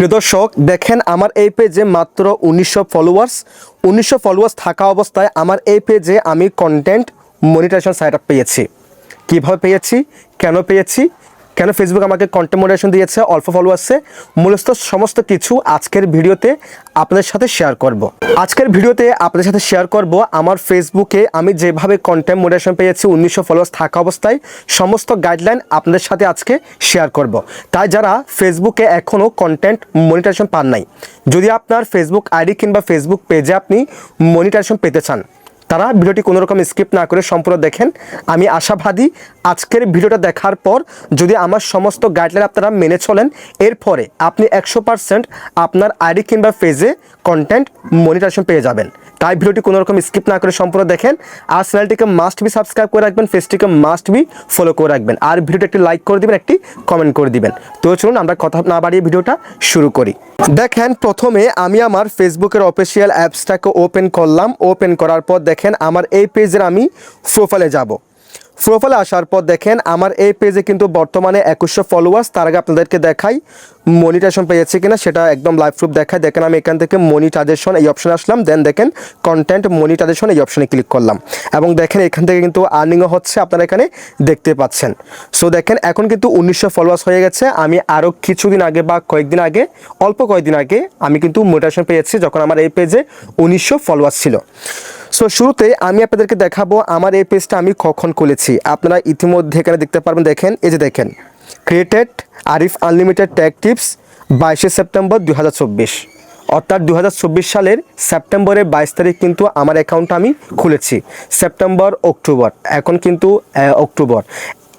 প্রিয় দর্শক, দেখেন আমার এই পেজে মাত্র উনিশশো ফলোয়ার্স উনিশশো ফলোয়ার্স থাকা অবস্থায় আমার এই পেজে আমি কন্টেন্ট মনিটাইজেশন সাইট আপ পেয়েছি। কীভাবে পেয়েছি? কেন পেয়েছি? কেন ফেসবুক আমাকে কন্টেন্ট মনিটাইজেশন দিয়েছে, অল্প ফলোয়ার্সে মূলত সমস্ত কিছু আজকের ভিডিওতে আপনাদের সাথে শেয়ার করব। আজকের ভিডিওতে আপনাদের সাথে শেয়ার করব, আমার ফেসবুকে আমি যেভাবে কন্টেন্ট মনিটাইজেশন পেয়েছি, উনিশশো ফলোয়ার্স থাকা অবস্থায়, সমস্ত গাইডলাইন আপনাদের সাথে আজকে শেয়ার করব। তাই যারা ফেসবুকে এখনও কন্টেন্ট মনিটারেশন পান নাই, যদি আপনার ফেসবুক আইডি কিংবা ফেসবুক পেজে আপনি মনিটারেশন পেতে চান তারা ভিডিওটি কোনো রকম স্কিপ না করে সম্পূর্ণ দেখেন। আমি আশাবাদী আজকের ভিডিওটা দেখার পর যদি আমার সমস্ত গাইডলাইন আপনারা মেনে চলেন, এরপরে আপনি একশো আপনার আইডি কিংবা পেজে কন্টেন্ট মনিটারেশন পেয়ে যাবেন। তাই ভিডিওটি কোনো রকম স্কিপ না করে সম্পূর্ণ দেখেন। আর চ্যানেলটিকে মাস্ট বি সাবস্ক্রাইব করে রাখবেন ফেসটিকে মাস্ট বি ফলো করে রাখবেন। আর ভিডিওটা একটি লাইক করে দিবেন, একটি কমেন্ট করে দিবেন। তো চলুন আমরা কথা না বাড়িয়ে ভিডিওটা শুরু করি। দেখেন, প্রথমে আমি আমার ফেসবুকের অফিসিয়াল অ্যাপসটাকে ওপেন করলাম। ওপেন করার পর দেখেন, আমার এই পেজের আমি প্রোফাইলে যাব। প্রোফাইলে আসার পর দেখেন আমার এই পেজে কিন্তু বর্তমানে একুশশো ফলোয়ার্স তার আগে আপনাদেরকে দেখাই মনিটাইজেশন পেয়েছে কিনা সেটা একদম লাইভ প্রুফ দেখায়। দেখেন আমি এখান থেকে মনিটাইজেশন এই অপশনে আসলাম দেন দেখেন কন্টেন্ট মনিটাইজেশন এই অপশানে ক্লিক করলাম। এবং দেখেন এখান থেকে কিন্তু আর্নিংও হচ্ছে আপনারা এখানে দেখতে পাচ্ছেন। সো দেখেন এখন কিন্তু উনিশশো ফলোয়ার্স হয়ে গেছে। আমি আরও কিছুদিন আগে বা কয়েকদিন আগে, অল্প কয়েকদিন আগে আমি কিন্তু মোটিভেশন পেয়েছি, যখন আমার এই পেজে উনিশশো ফলোয়ার্স ছিল। সো শুরুতে আমি আপনাদেরকে দেখাবো আমার এই পেজটা আমি কখন খুলেছি। আপনারা ইতিমধ্যে এখানে দেখতে পারবেন, দেখেন, এই যে দেখেন। Created Arif unlimited tag tips বাইশে সেপ্টেম্বর দু হাজার চব্বিশ। অর্থাৎ দু হাজার চব্বিশ সালের সেপ্টেম্বরের বাইশ তারিখ কিন্তু আমার অ্যাকাউন্ট আমি খুলেছি। September, October. এখন কিন্তু অক্টোবর।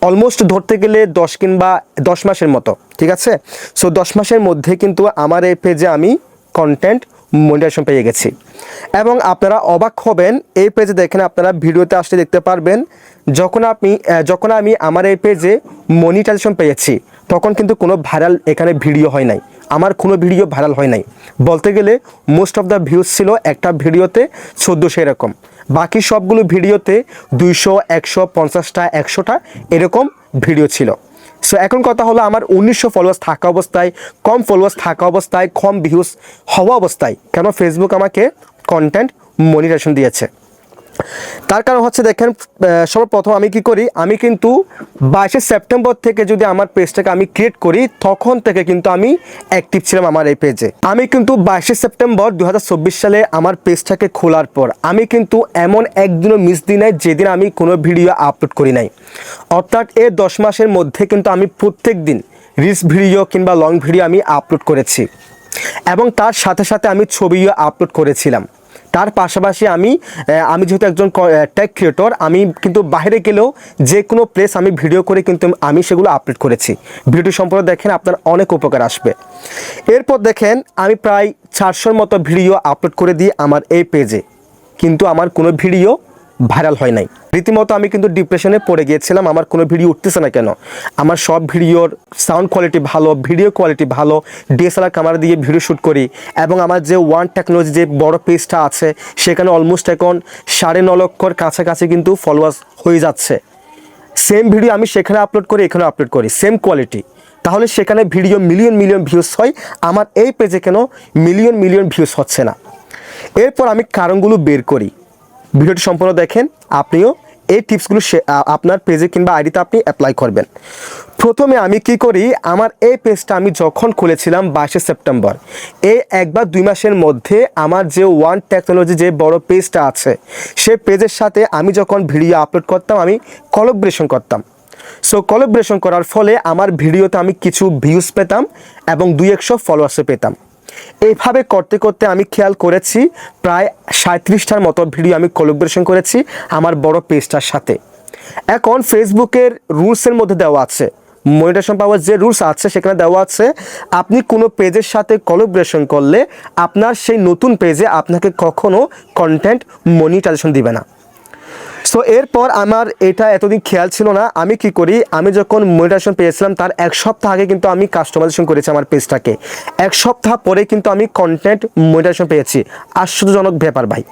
অলমোস্ট ধরতে গেলে দশ কিংবা দশ মাসের মতো, ঠিক আছে? সো দশ মাসের মধ্যে কিন্তু আমার এই পেজে আমি কন্টেন্ট মনিটাইজেশন পেয়ে গেছি। এবং আপনারা অবাক হবেন, এই পেজে দেখেন আপনারা ভিডিওতে আসলে দেখতে পারবেন, যখন আপনি যখন আমি আমার এই পেজে মনিটাইজেশন পেয়েছি, তখন কিন্তু কোনো ভাইরাল এখানে ভিডিও হয় নাই। আমার কোনো ভিডিও ভাইরাল হয় নাই। বলতে গেলে মোস্ট অফ দ্য ভিউজ ছিল একটা ভিডিওতে চোদ্দোশো এরকম। বাকি সবগুলো ভিডিওতে দুইশো, একশো, পঞ্চাশটা, একশোটা এরকম ভিডিও ছিল। সো এখন কথা হলো আমার উনিশশো ফলোয়ার্স থাকা অবস্থায়, কম ফলোয়ার্স থাকা অবস্থায়, কম ভিউজ হওয়া অবস্থায়। কেন? ফেসবুক আমাকে কন্টেন্ট মনিটেশন দিয়েছে। তার কারণ হচ্ছে দেখেন সর্বপ্রথম আমি কি করি, আমি কিন্তু বাইশে সেপ্টেম্বর থেকে যদি আমার পেজটাকে আমি ক্রিয়েট করি, তখন থেকে কিন্তু আমি অ্যাক্টিভ ছিলাম আমার এই পেজে আমি কিন্তু বাইশে সেপ্টেম্বর দু হাজার চব্বিশ সালে আমার পেজটাকে খোলার পর, আমি কিন্তু এমন একদিনও মিস দিই নাই যেদিন আমি কোনো ভিডিও আপলোড করি নাই। অর্থাৎ এই দশ মাসের মধ্যে কিন্তু আমি প্রত্যেক দিন রিলস ভিডিও কিংবা লং ভিডিও আমি আপলোড করেছি। এবং তার সাথে সাথে আমি ছবিও আপলোড করেছিলাম। তার পাশাপাশি আমি আমি যেহেতু একজন টেক ক্রিয়েটর আমি কিন্তু বাইরে গেলেও যে কোনো প্লেস আমি ভিডিও করে কিন্তু আমি সেগুলো আপলোড করেছি। ভিডিও সম্পর্কে দেখেন, আপনার অনেক উপকার আসবে। এরপর দেখেন, আমি প্রায় চারশোর মতো ভিডিও আপলোড করে দিই আমার এই পেজে কিন্তু আমার কোনো ভিডিও ভাইরাল হয় নাই। রীতিমতো আমি কিন্তু ডিপ্রেশনে পড়ে গিয়েছিলাম, আমার কোনো ভিডিও উঠতেছে না কেন? আমার সব ভিডিওর সাউন্ড কোয়ালিটি ভালো ভিডিও কোয়ালিটি ভালো ডিএসএলআর ক্যামেরা দিয়ে ভিডিও শ্যুট করি এবং আমার যে ওয়ান টেকনোলজি যে বড় পেজটা আছে, সেখানে অলমোস্ট এখন সাড়ে ন লক্ষর কাছাকাছি কিন্তু ফলোয়ার্স হয়ে যাচ্ছে। সেম ভিডিও আমি সেখানে আপলোড করি এখানে আপলোড করি সেম কোয়ালিটি তাহলে সেখানে ভিডিও মিলিয়ন মিলিয়ন ভিউজ হয়, আমার এই পেজে কেন মিলিয়ন মিলিয়ন ভিউজ হচ্ছে না। এরপর আমি কারণগুলো বের করি। ভিডিওটি সম্পূর্ণ দেখেন, আপনিও এই টিপসগুলো আপনার পেজে কিংবা আইডিতে আপনি অ্যাপ্লাই করবেন। প্রথমে আমি কি করি, আমার এই পেজটা আমি যখন খুলেছিলাম বাইশে সেপ্টেম্বর, এই এক বা দুই মাসের মধ্যে আমার যে ওয়ান টেকনোলজি যে বড় পেজটা আছে, সেই পেজের সাথে আমি যখন ভিডিও আপলোড করতাম, আমি কলাবরেশন করতাম। সো কলাবরেশন করার ফলে আমার ভিডিওতে আমি কিছু ভিউজ পেতাম এবং দুই একশো ফলোয়ার্সও পেতাম। এইভাবে করতে করতে আমি খেয়াল করেছি, প্রায় সাঁত্রিশটার মতো ভিডিও আমি কোলাবরেশন করেছি আমার বড় পেজটার সাথে। এখন ফেসবুকের রুলসের মধ্যে দেওয়া আছে। মনিটেশন পাওয়ার যে রুলস আছে সেখানে দেওয়া আছে, আপনি কোনো পেজের সাথে কোলাবরেশন করলে আপনার সেই নতুন পেজে আপনাকে কখনো কন্টেন্ট মনিটাইজেশন দিবে না। সো এরপর আমার এটা এতদিন খেয়াল ছিল না। আমি কি করি? আমি যখন মনিটাইজেশন পেয়েছিলাম, তার এক সপ্তাহ আগে কিন্তু আমি কাস্টমাইজেশন করেছি আমার পেজটাকে এক সপ্তাহ পরে কিন্তু আমি কন্টেন্ট মনিটাইজেশন পেয়েছি। আশ্চর্যজনক ব্যাপার ভাই।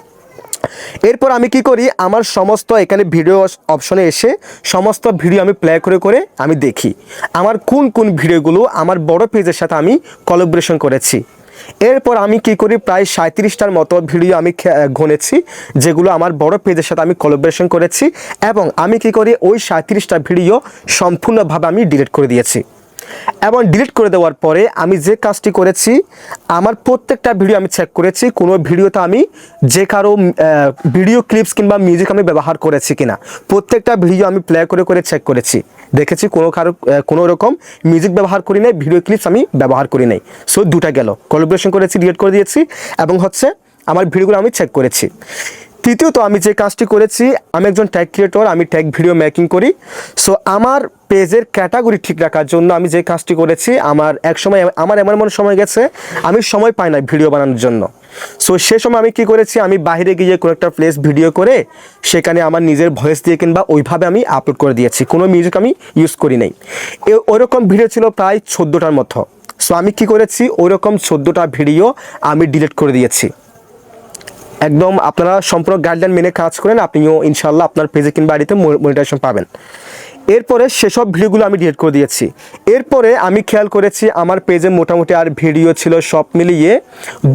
এরপর আমি কি করি? আমার সমস্ত এখানে ভিডিও অপশনে এসে সমস্ত ভিডিও আমি প্লে করে করে আমি দেখি। আমার কোন কোন ভিডিওগুলো আমার বড় পেজের সাথে আমি কলাবোরেশন করেছি। এরপর আমি কি করি? প্রায় সাঁত্রিশটার মতো ভিডিও আমি ঘনেছি যেগুলো আমার বড় পেজের সাথে আমি কলাবোরেশন করেছি এবং আমি কি করি? ওই সাঁত্রিশটা ভিডিও সম্পূর্ণভাবে আমি ডিলিট করে দিয়েছি। এবং ডিলিট করে দেওয়ার পরে আমি যে কাজটি করেছি, আমার প্রত্যেকটা ভিডিও আমি চেক করেছি। কোনো ভিডিওতে আমি যে কারও ভিডিও ক্লিপস কিংবা মিউজিক আমি ব্যবহার করেছি কিনা, প্রত্যেকটা ভিডিও আমি প্লে করে করে চেক করেছি। দেখেছি কোনো কারও কোনো রকম মিউজিক ব্যবহার করি নাই ভিডিও ক্লিপস আমি ব্যবহার করি নাই। সো দুটা গেল। কোলাবোরেশন করেছি ডিলিট করে দিয়েছি এবং হচ্ছে আমার ভিডিওগুলো আমি চেক করেছি। তৃতীয়ত আমি যে কাজটি করেছি, আমি একজন ট্যাগ ক্রিয়েটর আমি ট্যাগ ভিডিও মেকিং করি। সো আমার পেজের ক্যাটাগরি ঠিক রাখার জন্য আমি যে কাজটি করেছি, আমার এক সময়, আমার এমন এমন সময় গেছে, আমি সময় পাই না ভিডিও বানানোর জন্য। সো সে সময় আমি কি করেছি, আমি বাইরে গিয়ে কোনো একটা প্লেস ভিডিও করে, সেখানে আমার নিজের ভয়েস দিয়ে কিংবা ওইভাবে আমি আপলোড করে দিয়েছি। কোনো মিউজিক আমি ইউজ করি নাই। ওইরকম ভিডিও ছিল প্রায় চোদ্দোটার মতো। সো আমি কি করেছি ওইরকম চোদ্দোটা ভিডিও আমি ডিলিট করে দিয়েছি। একদম আপনারা সম্পূর্ণ গাইডলাইন মেনে কাজ করেন, আপনিও ইনশাল্লাহ আপনার পেজে কিংবা বাড়িতে মনিটাইজেশন পাবেন। এরপরে সেসব ভিডিওগুলো আমি ডিলিট করে দিয়েছি। এরপরে আমি খেয়াল করেছি আমার পেজে মোটামুটি আর ভিডিও ছিল, সব মিলিয়ে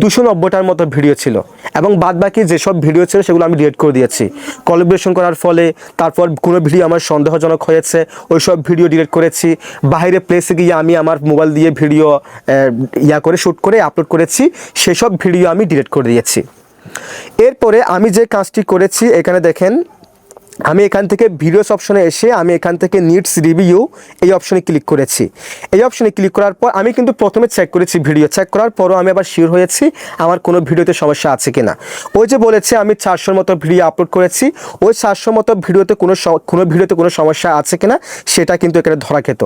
দুশো নব্বইটার মতো ভিডিও ছিল। এবং বাদ বাকি যেসব ভিডিও ছিল, সেগুলো আমি ডিলিট করে দিয়েছি। কলিব্রেশন করার ফলে তারপর কোনো ভিডিও আমার সন্দেহজনক হয়েছে ওই সব ভিডিও ডিলিট করেছি। বাইরে প্লেসে গিয়ে আমি আমার মোবাইল দিয়ে ভিডিও ইয়া করে শ্যুট করে আপলোড করেছি, সেসব ভিডিও আমি ডিলিট করে দিয়েছি। এরপরে আমি যে কাজটি করেছি, এখানে দেখেন, আমি এখান থেকে ভিডিওস অপশনে এসে আমি এখান থেকে নিডস রিভিউ এই অপশনে ক্লিক করেছি। এই অপশনে ক্লিক করার পর আমি কিন্তু প্রথমে চেক করেছি ভিডিও। চেক করার পরও আমি আবার শিওর হয়েছি আমার কোনো ভিডিওতে সমস্যা আছে কিনা। ওই যে বলেছে, আমি চারশোর মতো ভিডিও আপলোড করেছি। ওই চারশোর মতো ভিডিওতে কোনো কোনো ভিডিওতে কোনো সমস্যা আছে কিনা, সেটা কিন্তু এখানে ধরা খেত।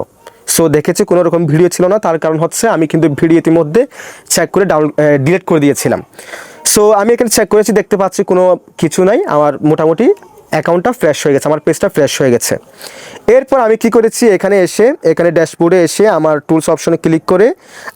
সো দেখেছি কোনো রকম ভিডিও ছিল না, তার কারণ হচ্ছে আমি কিন্তু ভিডিও ইতিমধ্যে চেক করে ডাউন ডিলিট করে দিয়েছিলাম। সো আমি এখানে চেক করেছি দেখতে পাচ্ছি কোনো কিছু নাই আমার মোটামুটি অ্যাকাউন্টটা ফ্রেশ হয়ে গেছে, আমার পেজটা ফ্রেশ হয়ে গেছে। এরপর আমি কি করেছি? এখানে এসে, এখানে ড্যাশবোর্ডে এসে আমার টুলস অপশনে ক্লিক করে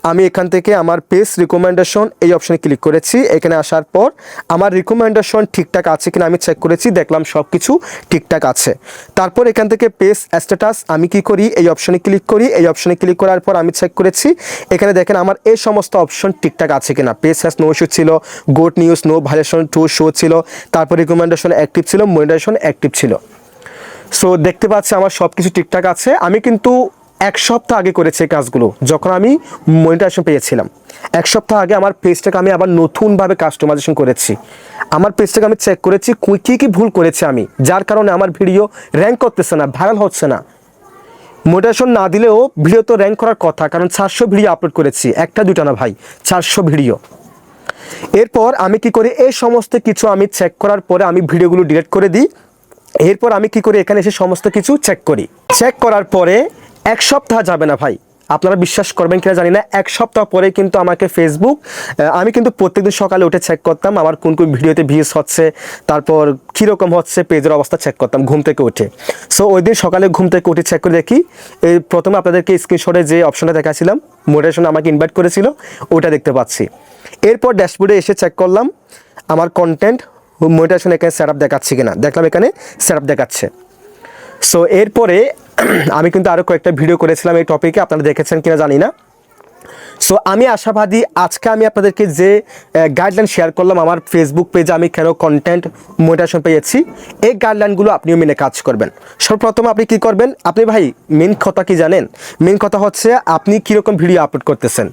আমি এখান থেকে আমার পেজ রিকমেন্ডেশন এই অপশনে ক্লিক করেছি। এখানে আসার পর আমার রিকমেন্ডেশন ঠিকঠাক আছে কিনা আমি চেক করেছি, দেখলাম সব কিছু ঠিকঠাক আছে। তারপর এখান থেকে পেজ স্ট্যাটাস আমি কি করি? এই অপশনে ক্লিক করি। এই অপশনে ক্লিক করার পর আমি চেক করেছি। এখানে দেখেন আমার এই সমস্ত অপশন ঠিকঠাক আছে কিনা। পেজ হ্যাস নো ইস্যু ছিল got news no violation to show ছিল। তারপর রিকমেন্ডেশন অ্যাক্টিভ ছিল মনিটাইজেশন অ্যাক্টিভ ছিল। সো দেখতে পাচ্ছি আমার সব কিছু ঠিকঠাক আছে। আমি কিন্তু এক সপ্তাহ আগে করেছি কাজগুলো, যখন আমি মনিটাইজেশন পেয়েছিলাম। এক সপ্তাহ আগে আমার পেজটাকে আমি আবার নতুনভাবে কাস্টমাইজেশন করেছি। আমার পেজটাকে আমি চেক করেছি, কী কী ভুল করেছি আমি, যার কারণে আমার ভিডিও র্যাঙ্ক করতেছে না ভাইরাল হচ্ছে না। মোটিভেশন না দিলেও ভিডিও তো র্যাঙ্ক করার কথা, কারণ চারশো ভিডিও আপলোড করেছি, একটা দুটা না ভাই, চারশো ভিডিও এরপর আমি কি করি? এই সমস্ত কিছু আমি চেক করার পরে আমি ভিডিওগুলো ডিলেট করে দিই। এরপর আমি কি করি? এখানে এসে সমস্ত কিছু চেক করি। চেক করার পরে এক সপ্তাহ যাবে না ভাই। আপনারা বিশ্বাস করবেন কিনা জানি না। এক সপ্তাহ পরে কিন্তু আমাকে ফেসবুক আমি কিন্তু প্রত্যেকদিন সকালে উঠে চেক করতাম আমার কোন কোন ভিডিওতে ভিউজ হচ্ছে, তারপর কীরকম হচ্ছে, পেজের অবস্থা চেক করতাম ঘুম থেকে উঠে। সো ওই দিন সকালে ঘুম থেকে উঠে চেক করে দেখি, এই প্রথমে আপনাদেরকে স্ক্রিনশটে যে অপশনটা দেখাছিলাম মোটিভেশন আমাকে ইনভাইট করেছিল ওটা দেখতে পাচ্ছি। এরপর ড্যাশবোর্ডে এসে চেক করলাম, আমার কন্টেন্ট মোটিভেশন এখানে সেট দেখাচ্ছে কিনা, দেখলাম এখানে সেট দেখাচ্ছে। সো এরপরে আমি কিন্তু আরও কয়েকটা ভিডিও করেছিলাম এই টপিকে আপনারা দেখেছেন কিনা জানি না। সো আমি আশাবাদী আজকে আমি আপনাদেরকে যে গাইডলাইন শেয়ার করলাম আমার ফেসবুক পেজে আমি কেন কন্টেন্ট মোটিভেশন পেয়েছি, এই গাইডলাইনগুলো আপনিও মেনে কাজ করবেন। সর্বপ্রথম আপনি কি করবেন? আপনি ভাই মেন কথা কি জানেন? মেন কথা হচ্ছে আপনি কীরকম ভিডিও আপলোড করতেছেন।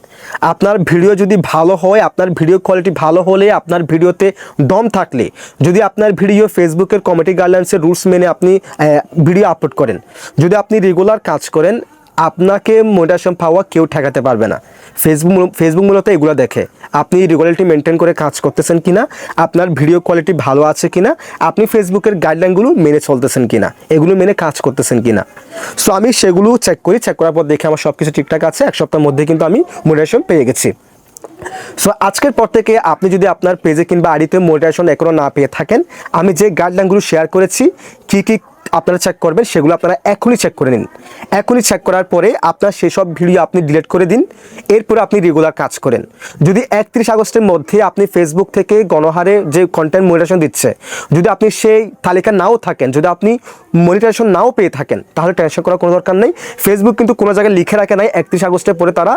আপনার ভিডিও যদি ভালো হয়, আপনার ভিডিও কোয়ালিটি ভালো হলে, আপনার ভিডিওতে দম থাকলে, যদি আপনার ভিডিও ফেসবুকের কমিটি গাইডলাইন্সের রুলস মেনে আপনি ভিডিও আপলোড করেন, যদি আপনি রেগুলার কাজ করেন আপনাকে মোটিভেশন পাওয়া কেউ ঠেকাতে পারবে না। ফেসবুক ফেসবুক মূলত এগুলো দেখে। আপনি রেগুলারিটি মেনটেন করে কাজ করতেছেন কিনা? আপনার ভিডিও কোয়ালিটি ভালো আছে কিনা? আপনি ফেসবুকের গাইডলাইনগুলো মেনে চলতেছেন কিনা? এগুলো মেনে কাজ করতেছেন কিনা? সো আমি সেগুলো চেক করি। চেক করার পর দেখে আমার সব কিছু ঠিকঠাক আছে। এক সপ্তাহের মধ্যে কিন্তু আমি মোটিভেশন পেয়ে গেছি। সো আজকের পর থেকে আপনি যদি আপনার পেজে কিংবা আইডিতে মোটিভেশন এখনও না পেয়ে থাকেন, আমি যে গাইডলাইনগুলো শেয়ার করেছি, কী কী আপনারা চেক করবেন, সেগুলো আপনারা এখনই চেক করে নিন। এখনই চেক করার পরে আপনার সেসব ভিডিও আপনি ডিলিট করে দিন, এরপরে আপনি রেগুলার কাজ করেন। যদি একত্রিশ আগস্টের মধ্যে আপনি ফেসবুক থেকে গণহারে যে কন্টেন্ট মনিটাইজেশন দিচ্ছে, যদি আপনি সেই তালিকা নাও থাকেন, যদি আপনি মনিটাইজেশন নাও পেয়ে থাকেন, তাহলে টেনশন করার কোনো দরকার নেই। ফেসবুক কিন্তু কোনো জায়গায় লিখে রাখে নাই, একত্রিশ আগস্টের পরে তারা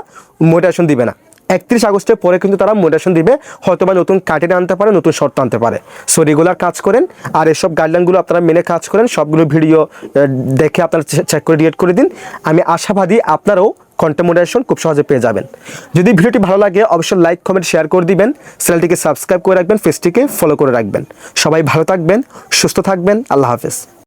মনিটাইজেশন দিবে না। একত্রিশ আগস্টের পরে কিন্তু তারা মোটিভেশন দিবে হয়তো বা নতুন কাটেন আনতে পারে, নতুন শর্ত আনতে পারে। সো রেগুলার কাজ করেন, আর এসব গাইডলাইনগুলো আপনারা মেনে কাজ করেন, সবগুলো ভিডিও দেখে আপনারা চেক করে ডিলিট করে দিন। আমি আশাবাদী আপনারাও কন্টেন্ট খুব সহজে পেয়ে যাবেন। যদি ভিডিওটি ভালো লাগে, অবশ্যই লাইক কমেন্ট শেয়ার করে দিবেন। চ্যানেলটিকে সাবস্ক্রাইব করে রাখবেন ফেসটিকে ফলো করে রাখবেন। সবাই ভালো থাকবেন, সুস্থ থাকবেন, আল্লাহ হাফেজ।